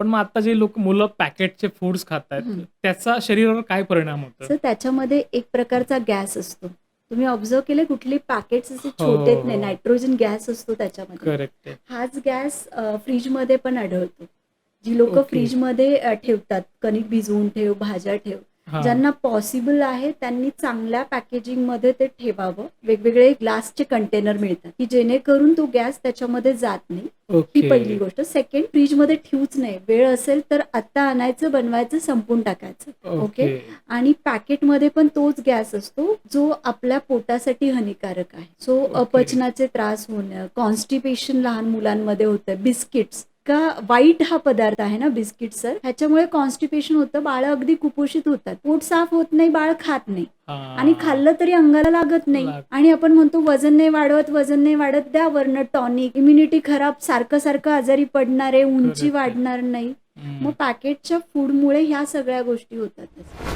पण मग आता जे लोक मुलं पॅकेटचे फूड्स खातायत हं. त्याचा शरीरावर काय परिणाम होतो सर त्याच्यामध्ये एक प्रकारचा गॅस असतो तुम्ही ऑब्झर्व केले कुठली पॅकेट्स असे छोटे आहेत नाही हो. नायट्रोजन गॅस असतो त्याच्यामध्ये करेक्ट हाच गॅस फ्रीजमध्ये पण आढळतो जी लोक ओके. फ्रीजमध्ये ठेवतात कणिक भिजवून ठेव भाज्या ठेव ज्यांना पॉसिबल आहे त्यांनी चांगल्या पॅकेजिंगमध्ये ते ठेवावं. वेगवेगळे ग्लासचे कंटेनर मिळतात की जेणेकरून तो गॅस त्याच्यामध्ये जात नाही. ही पहिली गोष्ट. सेकंड फ्रीजमध्ये ठेवूच नाही वेळ असेल तर आता आणायचं बनवायचं संपून टाकायचं. ओके. आणि पॅकेटमध्ये पण तोच गॅस असतो जो आपल्या पोटासाठी हानिकारक आहे. So okay. अपचनाचे त्रास होणं कॉन्स्टिपेशन लहान मुलांमध्ये होतं बिस्किट्स का वाईट हा पदार्थ आहे ना बिस्किट सर. ह्याच्यामुळे कॉन्स्टिपेशन होतं बाळ अगदी कुपोषित होतात. पोट साफ होत नाही बाळ खात नाही. आणि खाल्लं तरी अंगाला लागत नाही. आणि आपण म्हणतो वजन नाही वाढवत वजन नाही वाढत द्या वर्ण टॉनिक इम्युनिटी खराब सारखं सारखं आजारी पडणार आहे. उंची. वाढणार नाही. मग पॅकेटच्या फूडमुळे ह्या सगळ्या गोष्टी होतात